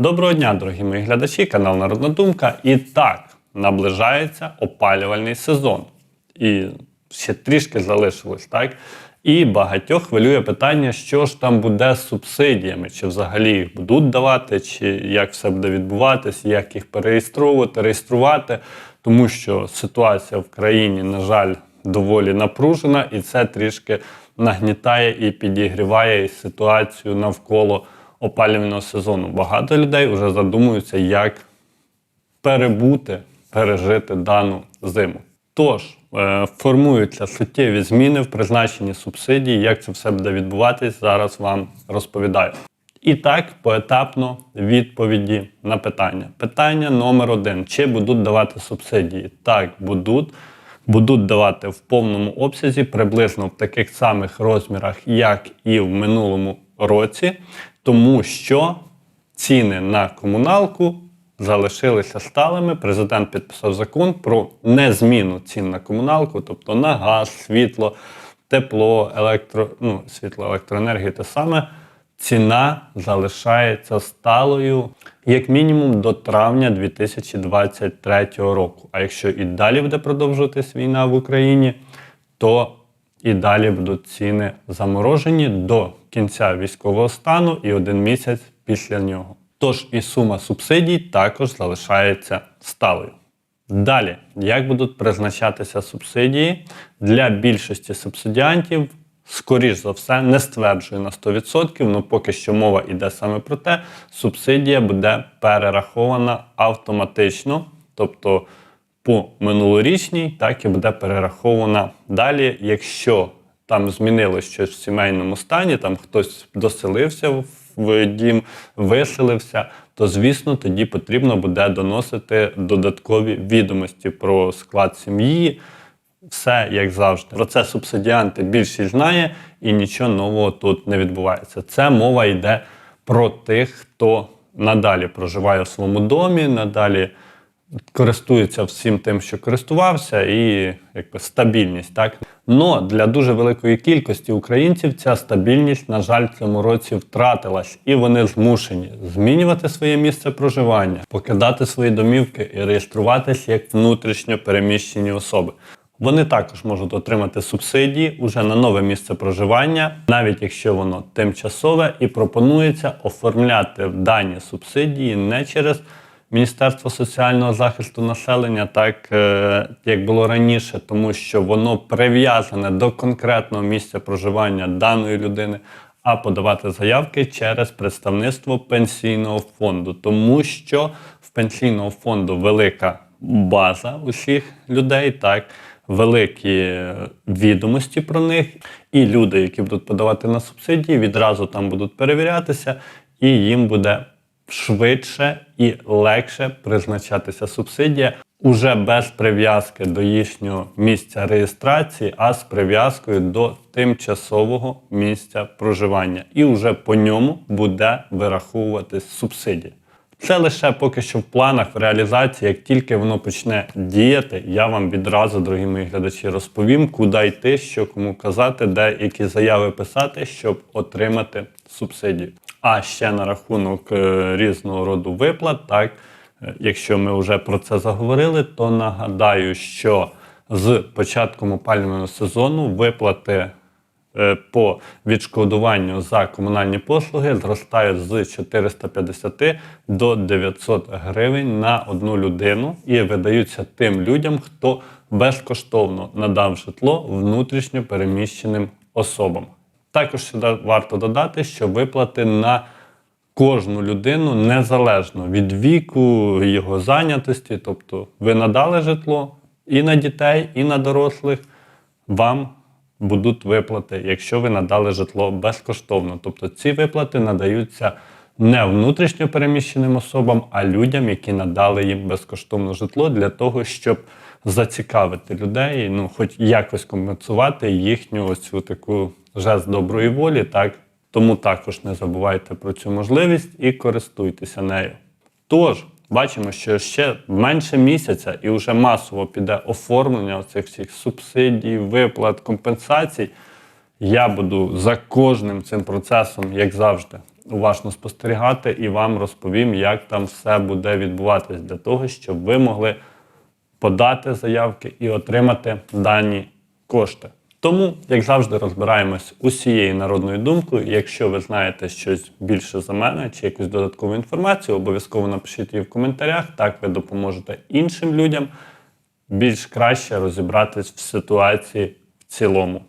Доброго дня, дорогі мої глядачі, канал Народна Думка. І так, наближається опалювальний сезон. І ще трішки залишилось, так? І багатьох хвилює питання, що ж там буде з субсидіями, чи взагалі їх будуть давати, чи як все буде відбуватись, як їх переєстровувати, реєструвати, тому що ситуація в країні, на жаль, доволі напружена, і це трішки нагнітає і підігріває ситуацію навколо опалювального сезону. Багато людей вже задумуються, як перебути, пережити дану зиму. Тож е, формуються суттєві зміни в призначенні субсидій. Як це все буде відбуватись, зараз вам розповідаю. І так, поетапно відповіді на питання. Питання номер один: чи будуть давати субсидії? Так, будуть. Будуть давати в повному обсязі приблизно в таких самих розмірах, як і в минулому році, тому що ціни на комуналку залишилися сталими. Президент підписав закон про незміну цін на комуналку, тобто на газ, світло, тепло, електро, ну, світло, електроенергію те саме. Ціна залишається сталою як мінімум до травня 2023 року. А якщо і далі буде продовжуватись війна в Україні, то і далі будуть ціни заморожені до кінця військового стану і один місяць після нього. Тож і сума субсидій також залишається сталою. Далі, як будуть призначатися субсидії для більшості субсидіантів, скоріш за все, не стверджую на 100%, але поки що мова йде саме про те, субсидія буде перерахована автоматично, тобто по минулорічній, так і буде перерахована далі, якщо там змінилось щось в сімейному стані, там хтось доселився в- дім, виселився, то звісно тоді потрібно буде доносити додаткові відомості про склад сім'ї. Все як завжди. Про це субсидіанти більшість знає і нічого нового тут не відбувається. Це мова йде про тих, хто надалі проживає в своєму домі, надалі користується всім тим, що користувався, і якби стабільність. Так но для дуже великої кількості українців ця стабільність, на жаль, цьому році втратилась, і вони змушені змінювати своє місце проживання, покидати свої домівки і реєструватись як внутрішньо переміщені особи. Вони також можуть отримати субсидії уже на нове місце проживання, навіть якщо воно тимчасове, і пропонується оформляти дані субсидії не через Міністерство соціального захисту населення, так е, як було раніше, тому що воно прив'язане до конкретного місця проживання даної людини, а подавати заявки через представництво пенсійного фонду, тому що в пенсійного фонду велика база усіх людей, так великі відомості про них, і люди, які будуть подавати на субсидії, відразу там будуть перевірятися, і їм буде швидше і легше призначатися субсидія уже без прив'язки до їхнього місця реєстрації, а з прив'язкою до тимчасового місця проживання. І вже по ньому буде вираховуватись субсидія. Це лише поки що в планах в реалізації. Як тільки воно почне діяти, я вам відразу, дорогі мої глядачі, розповім, куди йти, що кому казати, де які заяви писати, щоб отримати субсидію. А ще на рахунок е, різного роду виплат, так е, якщо ми вже про це заговорили, то нагадаю, що з початком опалювального сезону виплати е, по відшкодуванню за комунальні послуги зростають з 450 до 900 гривень на одну людину і видаються тим людям, хто безкоштовно надав житло внутрішньо переміщеним особам. Також сюди варто додати, що виплати на кожну людину незалежно від віку, його зайнятості. Тобто ви надали житло і на дітей, і на дорослих. Вам будуть виплати, якщо ви надали житло безкоштовно. Тобто ці виплати надаються не внутрішньо переміщеним особам, а людям, які надали їм безкоштовне житло для того, щоб зацікавити людей, ну, хоч якось компенсувати їхню ось цю таку жест доброї волі, так. Тому також не забувайте про цю можливість і користуйтеся нею. Тож, бачимо, що ще менше місяця і вже масово піде оформлення цих всіх субсидій, виплат, компенсацій. Я буду за кожним цим процесом, як завжди, уважно спостерігати і вам розповім, як там все буде відбуватись для того, щоб ви могли подати заявки і отримати дані кошти. Тому, як завжди, розбираємось усією народною думкою. Якщо ви знаєте щось більше за мене чи якусь додаткову інформацію, обов'язково напишіть її в коментарях. Так ви допоможете іншим людям більш краще розібратись в ситуації в цілому.